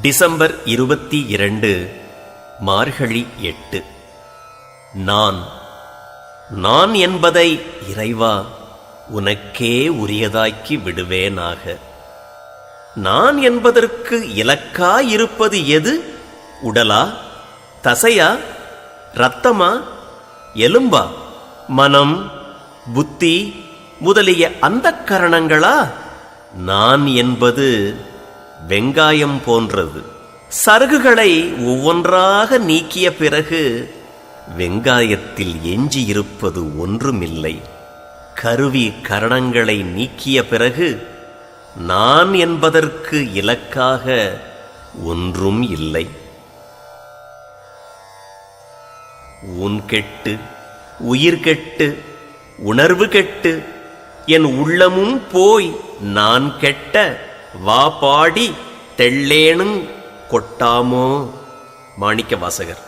December இருபத்தி இரண்டு மார்கழி எட்டு. நான் நான் என்பதை இறைவா உனக்கே உரியதாக்கி விடுவேனாக. நான் என்பதற்கு இலக்கா இருப்பது எது? உடலா தசையா இரத்தமா எலும்பா மனம் புத்தி முதலிய அந்த கரணங்களா? நான் என்பது வெங்காயம் போன்றது. சருகுகளை ஒவ்வொன்றாக நீக்கிய பிறகு வெங்காயத்தில் எஞ்சியிருப்பது ஒன்றுமில்லை. கருவி கரணங்களை நீக்கிய பிறகு நான் என்பதற்கு இலக்காக ஒன்றும் இல்லை. உன் கெட்டு உயிர் கெட்டு உணர்வு கெட்டு என் உள்ளமும் போய் நான் கெட்ட வா பாடி தெள்ளேனுங் கொட்டாமோ? மாணிக்க வாசகர்